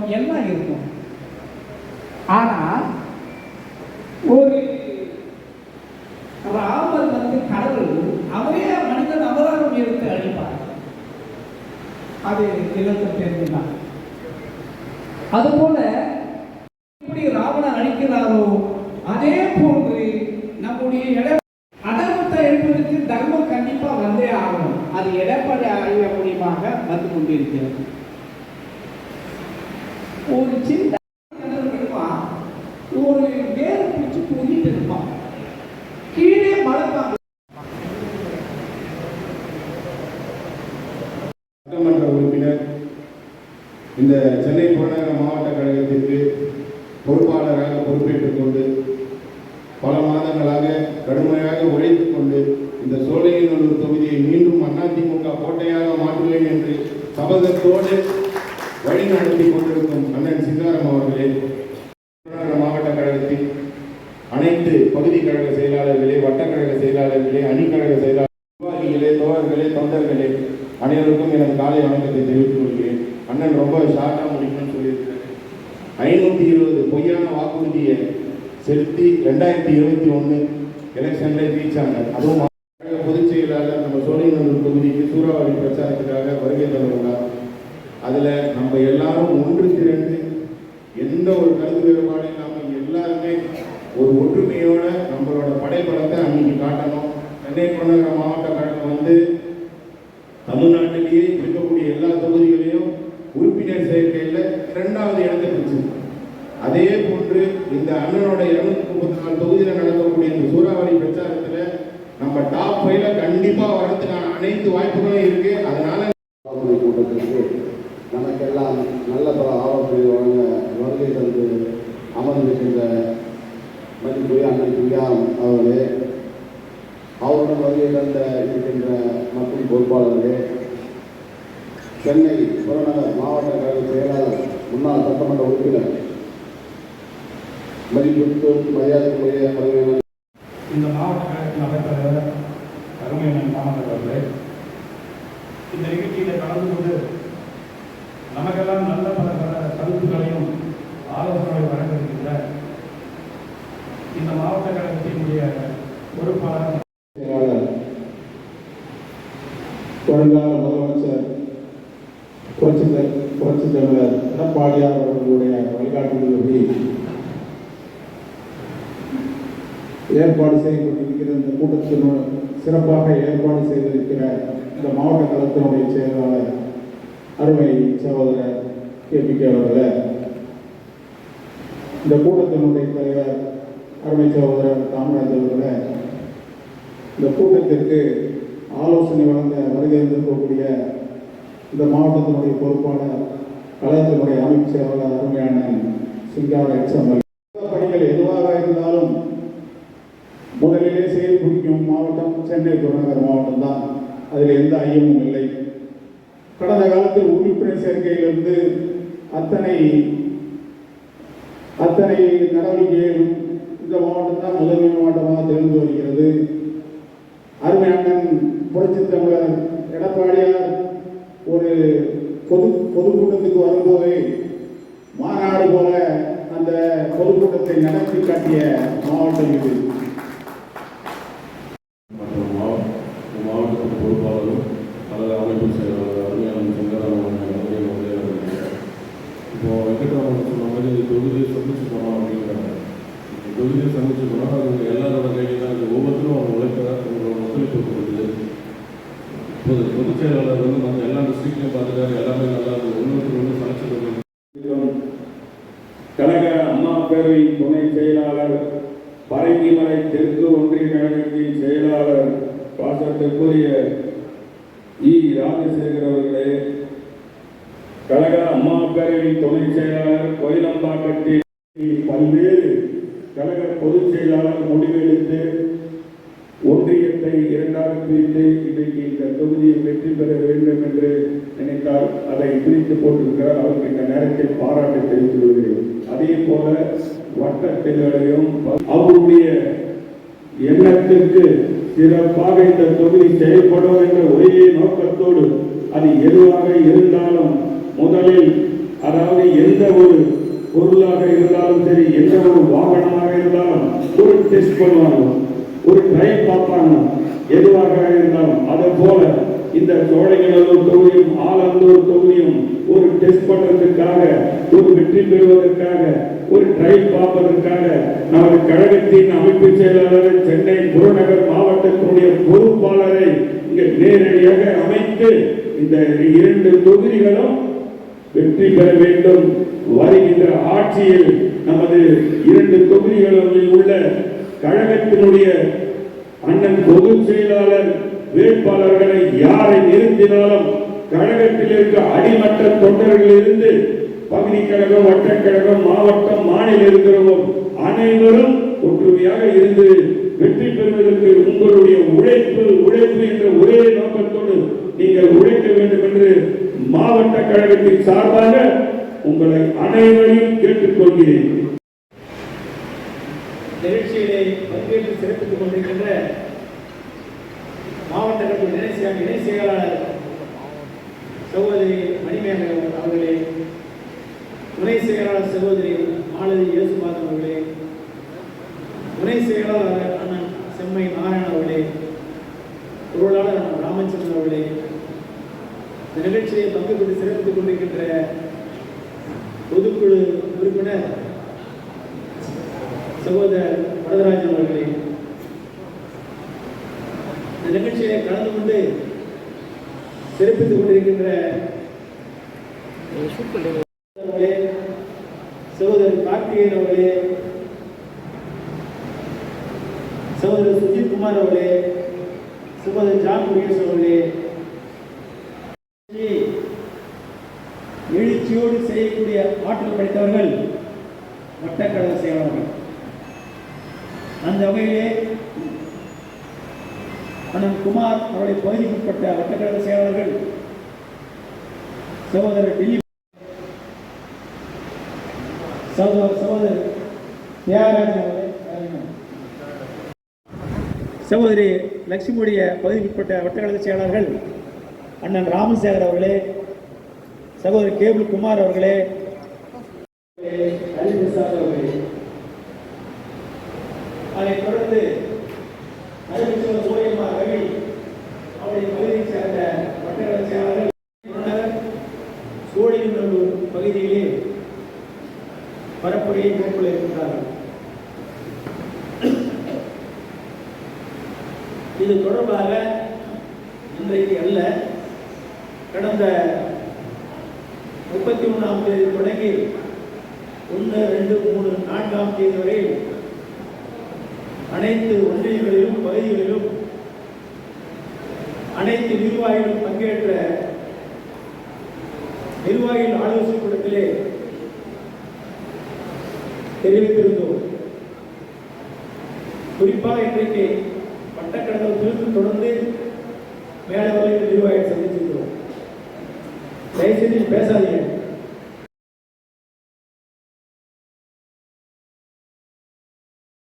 பலம் எல்லாம் இருக்கும். ஆனா ஒரு ராமர் வந்து கடவுள் அவரே மனிதன் அவதாரம் எடுத்து அழிப்பார். அது இழந்த தெரிஞ்சுதான் அதுபோல எப்படி ராவணன் அழிக்கிறாரோ அதே போன்று நம்முடைய இட அதர்மத்தை எழுப்பதற்கு தர்மம் கண்டிப்பா வந்தே ஆகணும். அது எடப்பாடி அறிவு மூலியமாக வந்து கொண்டிருக்கிறது. ஒரு சின்ன இருப்பான் ஒரு வேறு பிடிச்சு தூங்கிட்டு இருப்பான் கீழே மழை சட்டமன்ற உறுப்பினர் இந்த சென்னை புறநகர மாவட்ட கழகத்திற்கு பொறுப்பாளராக பொறுப்பேற்றுக் கொண்டு பல மாதங்களாக கடுமையாக உழைத்துக் கொண்டு இந்த சோலையநல்லூர் தொகுதியை மீண்டும் அதிமுக கோட்டையாக மாற்றுவேன் என்று சபதத்தோடு வழிநடத்தி கொண்டிருக்கும் அண்ணன் சிங்காரம் அவர்களே புறநகர மாவட்ட கழகத்தின் அனைத்து பகுதி கழக செயலாளர்களே வட்டக்கழக செயலாளர்களே அணிக்கழக செயலாளர் நிர்வாகிகளே தோழர்களே தொண்டர்களே அனைவருக்கும் எனது காலை வணக்கத்தை தெரிவித்துக் கொள்கிறேன். அண்ணன் ரொம்ப ஷார்ட்டாக முடிக்கணும்னு சொல்லியிருக்காரு. ஐநூற்றி இருபது பொய்யான வாக்குறுதியை செலுத்தி ரெண்டாயிரத்தி இருபத்தி ஒன்று எலெக்ஷனில் ஜெயிச்சாங்க. அதுவும் பொதுச் செயலாளர் நம்ம சோழிங்கநல்லூர் தொகுதிக்கு சூறாவளி பிரச்சாரத்துக்காக வருகை தந்துள்ளார். அதில் நம்ம எல்லாரும் ஒன்று திரண்டு எந்த ஒரு கருத்து வேறுபாடு இல்லாமல் எல்லாருமே ஒரு ஒற்றுமையோட நம்மளோட படைப்படத்தை அன்னைக்கு காட்டணும். சென்னை பொன்னகர மாவட்டம் கழகம் வந்து தமிழ்நாட்டிலேயே இருக்கக்கூடிய எல்லா தொகுதிகளையும் உறுப்பினர் சேர்க்கையில் இரண்டாவது இடத்தை பிடிச்சிருக்கோம் அதே போன்று இந்த அண்ணனோட இருநூத்தி முப்பத்தி நாலு தொகுதியில் நடக்கக்கூடிய இந்த சூறாவளி பிரச்சாரத்தில் நம்ம டாப் ஃபைவ்ல கண்டிப்பாக வரதுக்கான அனைத்து வாய்ப்புகளும் இருக்கு. அதனால கூட்டத்திற்கு நமக்கெல்லாம் நல்ல பல ஆலோசனை வருகை தந்து அமர்ந்திருக்கின்ற மதிப்புரிய அண்ணன் சிங்காரம் அவர்களே அவருடன் வகையில் தந்த இருக்கின்ற மக்கள் பொறுப்பாளர்களே சென்னை புறநகர் மாவட்ட கழக செயலாளர் முன்னாள் சட்டமன்ற உறுப்பினர் மதிப்பிற்கும் மரியாதைக்குரிய தலைவர் இந்த மாவட்ட கழகத்தின் அமைப்பாளர் அருமையண்ணன் மாணவர்களே இந்த நிகழ்ச்சியில் கலந்து கொண்டு நமக்கெல்லாம் நல்ல பல பல கருத்துக்களையும் ஆலோசனை வழங்கியிருக்கின்ற இந்த மாவட்ட கழகத்தினுடைய பொறுப்பாளர் செயலாளர் வருங்கால முதலமைச்சர் புரட்சி புரட்சி தலைவர் எடப்பாடியார் அவர்களுடைய வழிகாட்டுதல்படி ஏற்பாடு செய்யப்பட்டிருக்கிற இந்த கூட்டத்தினோடு சிறப்பாக ஏற்பாடு செய்திருக்கிற இந்த மாவட்ட களத்தினுடைய செயலாளர் அருமை சகோதரர் கே பி கே அவர்களே இந்த கூட்டத்தினுடைய தலைவர் அருமை சகோதரர் காமராஜ் அவர்களே இந்த கூட்டத்திற்கு ஆலோசனை வழங்க வருகை இருக்கக்கூடிய இந்த மாவட்டத்தினுடைய பொறுப்பாளர் கழகத்தினுடைய அமைப்பு செயலாளர் அருமையான சிங்கார எக்ஸாம்பிள் பணிகள் எதுவாக இருந்தாலும் முதலிலே செய்து குடிக்கும் மாவட்டம் சென்னை புறநகர் மாவட்டம் தான். அதில் எந்த ஐயமும் இல்லை. கடந்த காலத்தில் உறுப்பினர் சேர்க்கையிலிருந்து அத்தனை அத்தனை நடவடிக்கைகளும் இந்த மாவட்டம் தான் முதன்மை மாவட்டமாக திகழ்ந்து வருகிறது. அருமை அண்ணன் புரட்சி தமிழர் எடப்பாடியார் ஒரு பொது பொதுக்கூட்டத்துக்கு வரும்போது மாநாடு போல அந்த பொதுக்கூட்டத்தை நடத்தி காட்டிய மாவட்டம் இது. இப்போ வெங்கட்ராமன் சொன்ன மாதிரி தொகுதியை சந்திச்சு போனோம் அப்படிங்கிறாங்க. தொகுதியை சந்திச்சு போனால் அது எல்லாரோட கையில் தான் ஒவ்வொருத்தரும் அவங்க உழைப்ப அவங்களோட ஒத்துழைப்பு கொடுக்குது பொதுச் செயலாளர் வந்து நம்ம எல்லா டிஸ்ட்ரிக்ட்லையும் பார்த்துட்டாரு. எல்லாமே நல்லா இருக்குது ஒன்று ஒன்று சமைச்சு கழக அம்மா பேரவை துணை செயலாளர் பரங்கிமலை தெற்கு ஒன்றிய கழகத்தின் செயலாளர் பாசத்திற்குரிய இ ராஜசேகர் அவர்களே கழக அம்மா பேரவை துணை செயலாளர் கோயிலம்பாக்கத்தில் பல்வேறு கழக பொதுச் செயலாளர் முடிவெடுத்து ஒன்றியத்தை இரண்டாக பிரித்து இன்றைக்கு இந்த தொகுதியை வெற்றி பெற வேண்டும் என்று நினைத்தால் அதை பிரித்து போட்டிருக்கிறார். அவருக்கு இந்த நேரத்தில் பாராட்டு தெரிவித்துக் கொள்கிறேன். அதே போல வட்டத்தினரையும் அவருடைய எண்ணத்திற்கு சிறப்பாக இந்த தொகுதி செயல்படும் என்ற ஒரே நோக்கத்தோடு அது எதுவாக இருந்தாலும் முதலில் அதாவது எந்த ஒரு பொருளாக இருந்தாலும் சரி எந்த ஒரு வாகனமாக இருந்தாலும் ஒரு டெஸ்ட் பண்ணுவாங்க ஒரு ட்ரைவ் பார்ப்பாங்க எதுவாக இருந்தாலும் அதை போல இந்த சோழைகளூர் தொகுதியும் ஆலந்தூர் தொகுதியும் ஒரு டெஸ்ட் பண்றதுக்காக ஒரு வெற்றி பெறுவதற்காக ஒரு ட்ரை பார்ப்பதற்காக நமது கழகத்தின் அமைப்பு செயலாளர் சென்னை புறநகர் மாவட்டத்தினுடைய பொறுப்பாளரை இங்கே நேரடியாக அமைத்து இந்த இரண்டு தொகுதிகளும் வெற்றி பெற வேண்டும். வருகின்ற ஆட்சியில் நமது இரண்டு தொகுதிகளில் உள்ள கழகத்தினுடைய அண்ணன் பொதுச் செயலாளர் வேட்பாளர்களை யாரை நிறுத்தினாலும் கழகத்தில் இருக்க அடிமட்ட தொண்டர்களிலிருந்து பகுதி கழகம் வட்டக்கழகம் மாவட்டம் மாநில இருக்கிறோம் அனைவரும் ஒற்றுமையாக இருந்து வெற்றி பெறுவதற்கு உங்களுடைய உழைப்பு உழைப்பு என்ற ஒரே நோக்கத்தோடு நீங்கள் உழைக்க வேண்டும் என்று மாவட்ட கழகத்தின் சார்பாக உங்களை அனைவரையும் கேட்டுக்கொள்கிறேன். நிகழ்ச்சியிலே பங்கேற்று சிறப்பித்துக் கொண்டிருக்கின்ற மாவட்ட கழக இணை இணை செயலாளர் சகோதரி மணிமேகலை அவர்களே துணை செயலாளர் சகோதரி மாலதி இயேசுபாதன் அவர்களே துணை செயலாளர் அண்ணன் செம்மை நாராயண அவர்களே பொருளாளர் அண்ணன் ராமச்சந்திரன் அவர்களே இந்த நிகழ்ச்சியை பங்கு பெற்று சிறப்பித்துக் கொண்டிருக்கின்ற பொதுக்குழு உறுப்பினர் வரதராஜன் அவர்களே இந்த நிகழ்ச்சியை கலந்து கொண்டு சிறப்பித்துக் கொண்டிருக்கின்ற சகோதரர் கார்த்திகேயன் அவர்களே சகோதரர் சுஜித் குமார் அவர்களே சகோதரர் ஜான் முருகேஷ் அவர்களே. எழுச்சியோடு செய்யக்கூடிய ஆற்றல் படைத்தவர்கள் வட்டக்கழக செயலாளர்கள். அந்த வகையிலே அண்ணன் குமார் அவருடைய பகுதிக்குட்பட்ட வட்டக்கழக செயலாளர்கள் சகோதரர் திலீப் சகோதரர் சகோதரர் தியாகராஜன் சகோதரி லட்சுமியுடைய பகுதிக்குட்பட்ட வட்டக்கழக செயலாளர்கள் அண்ணன் ராமசேகர் அவர்களே சகோதரி கேபிள் குமார் அவர்களே அவர்களே. சோழிங்கநல்லூர் பகுதியிலே பரப்புரையை மேற்கொள்ள இருக்கிறார்கள் இது தொடர்பாக இன்றைக்கு அல்ல கடந்த முப்பத்தி ஒன்றாம் தேதி தொடங்கி ஒன்று ரெண்டு மூணு நான்காம் தேதி வரை அனைத்து ஒன்றியங்களிலும் பகுதிகளிலும் அனைத்து நிர்வாகிகளும் பங்கேற்ற நிர்வாகிகள் ஆலோசனை கூட்டத்திலே தெரிவித்திருந்தோம். குறிப்பாக இன்றைக்கு பட்டக்கடத்தில் தொடர்ந்து மேலே நிர்வாகிகள் சந்திச்சிருக்கிறோம். தயவுசெய்து பேசாதீங்க.